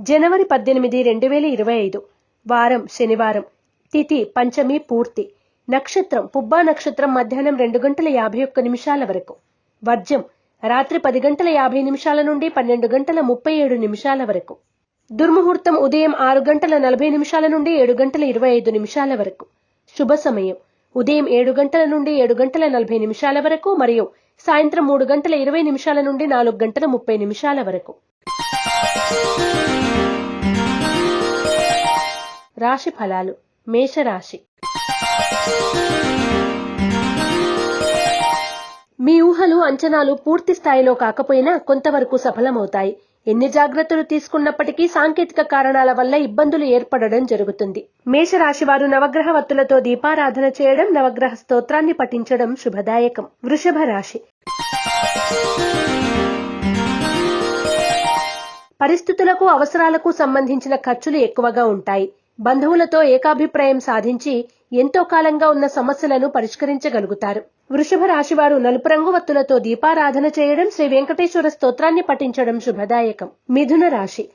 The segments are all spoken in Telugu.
జనవరి పద్దెనిమిది రెండు వేల ఇరవై ఐదు. వారం శనివారం. తిథి పంచమి పూర్తి. నక్షత్రం పుబ్బా నక్షత్రం మధ్యాహ్నం రెండు గంటల యాభై ఒక్క నిమిషాల వరకు. వర్జం రాత్రి పది గంటల యాభై నిమిషాల నుండి పన్నెండు గంటల ముప్పై ఏడు నిమిషాల వరకు. దుర్ముహూర్తం ఉదయం ఆరు గంటల నలభై నిమిషాల నుండి ఏడు గంటల ఇరవై ఐదు నిమిషాల వరకు. శుభ సమయం ఉదయం ఏడు గంటల నుండి ఏడు గంటల నలభై నిమిషాల వరకు మరియు సాయంత్రం మూడు గంటల ఇరవై నిమిషాల నుండి నాలుగు గంటల ముప్పై నిమిషాల వరకు. రాశి ఫలాలు. మేషరాశి. మీ ఊహలు అంచనాలు పూర్తి స్థాయిలో కాకపోయినా కొంతవరకు సఫలమవుతాయి. ఎన్ని జాగ్రత్తలు తీసుకున్నప్పటికీ సాంకేతిక కారణాల వల్ల ఇబ్బందులు ఏర్పడడం జరుగుతుంది. మేషరాశి వారు నవగ్రహ వత్తులతో దీపారాధన చేయడం నవగ్రహ స్తోత్రాన్ని పఠించడం శుభదాయకం. వృషభ రాశి. పరిస్థితులకు అవసరాలకు సంబంధించిన ఖర్చులు ఎక్కువగా ఉంటాయి. బంధువులతో ఏకాభిప్రాయం సాధించి ఎంతో కాలంగా ఉన్న సమస్యలను పరిష్కరించగలుగుతారు. వృషభ రాశివారు నలుపు రంగు వత్తులతో దీపారాధన చేయడం శ్రీ వెంకటేశ్వర స్తోత్రాన్ని పఠించడం శుభదాయకం. మిథున రాశి.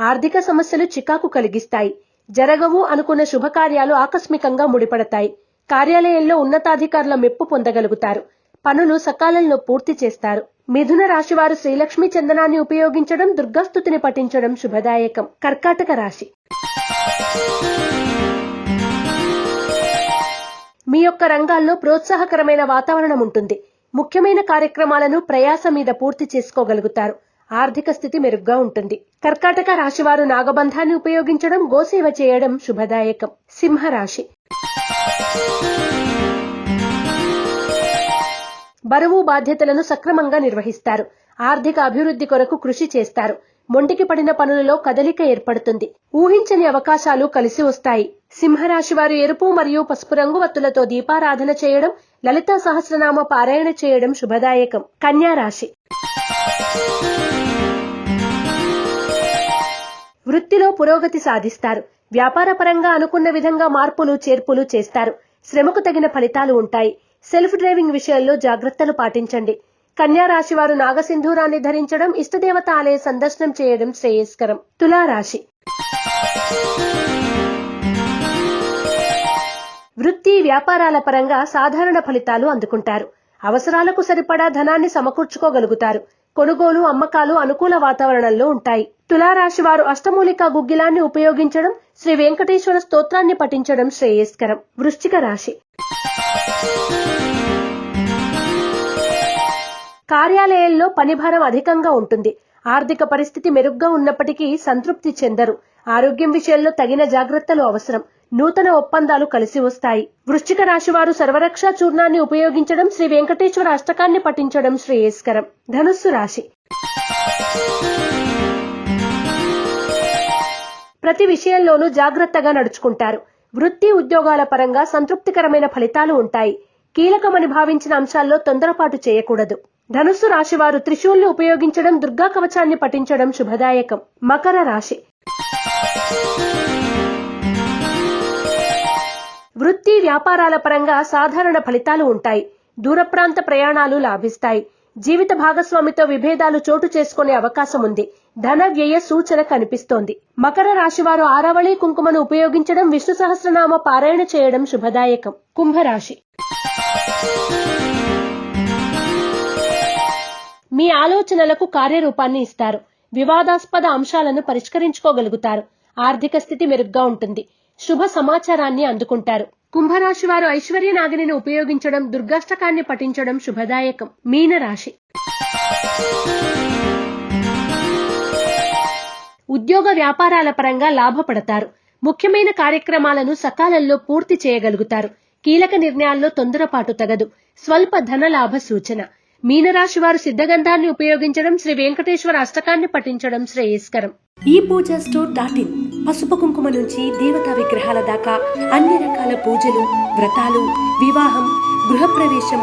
ఆర్థిక సమస్యలు చికాకు కలిగిస్తాయి. జరగవు అనుకున్న శుభకార్యాలు ఆకస్మికంగా ముడిపడతాయి. కార్యాలయంలో ఉన్నతాధికారుల మెప్పు పొందగలుగుతారు. పనులు సకాలంలో పూర్తి చేస్తారు. మిథున రాశివారు శ్రీలక్ష్మి చందనాన్ని ఉపయోగించడం దుర్గాస్తుతిని పఠించడం శుభదాయకం. కర్కాటక రాశి. మీ యొక్క రంగాల్లో ప్రోత్సాహకరమైన వాతావరణం ఉంటుంది. ముఖ్యమైన కార్యక్రమాలను ప్రయాస మీద పూర్తి చేసుకోగలుగుతారు. ఆర్థిక స్థితి మెరుగ్గా ఉంటుంది. కర్కాటక రాశివారు నాగబంధాన్ని ఉపయోగించడం గోసేవ చేయడం శుభదాయకం. సింహరాశి. బరువు బాధ్యతలను సక్రమంగా నిర్వహిస్తారు. ఆర్థిక అభివృద్ధి కొరకు కృషి చేస్తారు. మొండికి పడిన పనులలో కదలిక ఏర్పడుతుంది. ఊహించని అవకాశాలు కలిసి వస్తాయి. సింహరాశి వారు ఎరుపు మరియు పసుపు రంగు వత్తులతో దీపారాధన చేయడం లలితా సహస్రనామ పారాయణ చేయడం శుభదాయకం. కన్యా రాశి. వృత్తిలో పురోగతి సాధిస్తారు. వ్యాపారపరంగా అనుకున్న విధంగా మార్పులు చేర్పులు చేస్తారు. శ్రమకు తగిన ఫలితాలు ఉంటాయి. సెల్ఫ్ డ్రైవింగ్ విషయంలో జాగ్రత్తలు పాటించండి. కన్యా రాశి వారు నాగసింధూరాన్ని ధరించడం ఇష్టదేవత ఆలయ సందర్శనం చేయడం శ్రేయస్కరం. తులారాశి. వృత్తి వ్యాపారాల పరంగా సాధారణ ఫలితాలు అందుకుంటారు. అవసరాలకు సరిపడా ధనాన్ని సమకూర్చుకోగలుగుతారు. కొనుగోలు అమ్మకాలు అనుకూల వాతావరణంలో ఉంటాయి. తులారాశి వారు అష్టమూలిక గుగ్గిలాన్ని ఉపయోగించడం శ్రీ వెంకటేశ్వర స్తోత్రాన్ని పఠించడం శ్రేయస్కరం. వృశ్చిక రాశి. కార్యాలయంలో పనిభారం అధికంగా ఉంటుంది. ఆర్థిక పరిస్థితి మెరుగ్గా ఉన్నప్పటికీ సంతృప్తి చెందరు. ఆరోగ్యం విషయంలో తగిన జాగ్రత్తలు అవసరం. నూతన ఒప్పందాలు కలిసి వస్తాయి. వృశ్చిక రాశి వారు సర్వరక్షా చూర్ణాన్ని ఉపయోగించడం శ్రీ వెంకటేశ్వర అష్టకాన్ని పఠించడం శ్రేయస్కరం. ధనుస్సు రాశి. ప్రతి విషయంలోనూ జాగ్రత్తగా నడుచుకుంటారు. వృత్తి ఉద్యోగాల పరంగా సంతృప్తికరమైన ఫలితాలు ఉంటాయి. కీలకమని భావించిన అంశాల్లో తొందరపాటు చేయకూడదు. ధనుస్సు రాశి వారు త్రిశూల్ని ఉపయోగించడం దుర్గా కవచాన్ని పఠించడం శుభదాయకం. మకర రాశి. వృత్తి వ్యాపారాల పరంగా సాధారణ ఫలితాలు ఉంటాయి. దూర ప్రాంత ప్రయాణాలు లాభిస్తాయి. జీవిత భాగస్వామితో విభేదాలు చోటు చేసుకునే అవకాశం ఉంది. ధన వ్యయ సూచన కనిపిస్తోంది. మకర రాశి వారు కుంకుమను ఉపయోగించడం విష్ణు సహస్రనామ పారాయణ చేయడం శుభదాయకం. కుంభరాశి. మీ ఆలోచనలకు కార్యరూపాన్ని ఇస్తారు. వివాదాస్పద అంశాలను పరిష్కరించుకోగలుగుతారు. ఆర్థిక స్థితి మెరుగ్గా ఉంటుంది. శుభ సమాచారాన్ని అందుకుంటారు. కుంభరాశి వారు ఐశ్వర్య నాగిని ఉపయోగించడం దుర్గాష్టకాన్ని పఠించడం శుభదాయకం. మీనరాశి. ఉద్యోగ వ్యాపారాల పరంగా లాభపడతారు. ముఖ్యమైన కార్యక్రమాలను సకాలంలో పూర్తి చేయగలుగుతారు. కీలక నిర్ణయాల్లో తొందరపాటు తగదు. స్వల్ప ధన లాభ సూచన. మీనరాశి వారు సిద్ధగంధాన్ని ఉపయోగించడం శ్రీ వెంకటేశ్వర అష్టకాన్ని పఠించడం శ్రేయస్కరం. ఈ పూజ స్టోర్ డాట్ ఇన్ పసుపు కుంకుమ నుంచి దేవతా విగ్రహాల దాకా అన్ని రకాల పూజలు వ్రతాలు వివాహం గృహప్రవేశం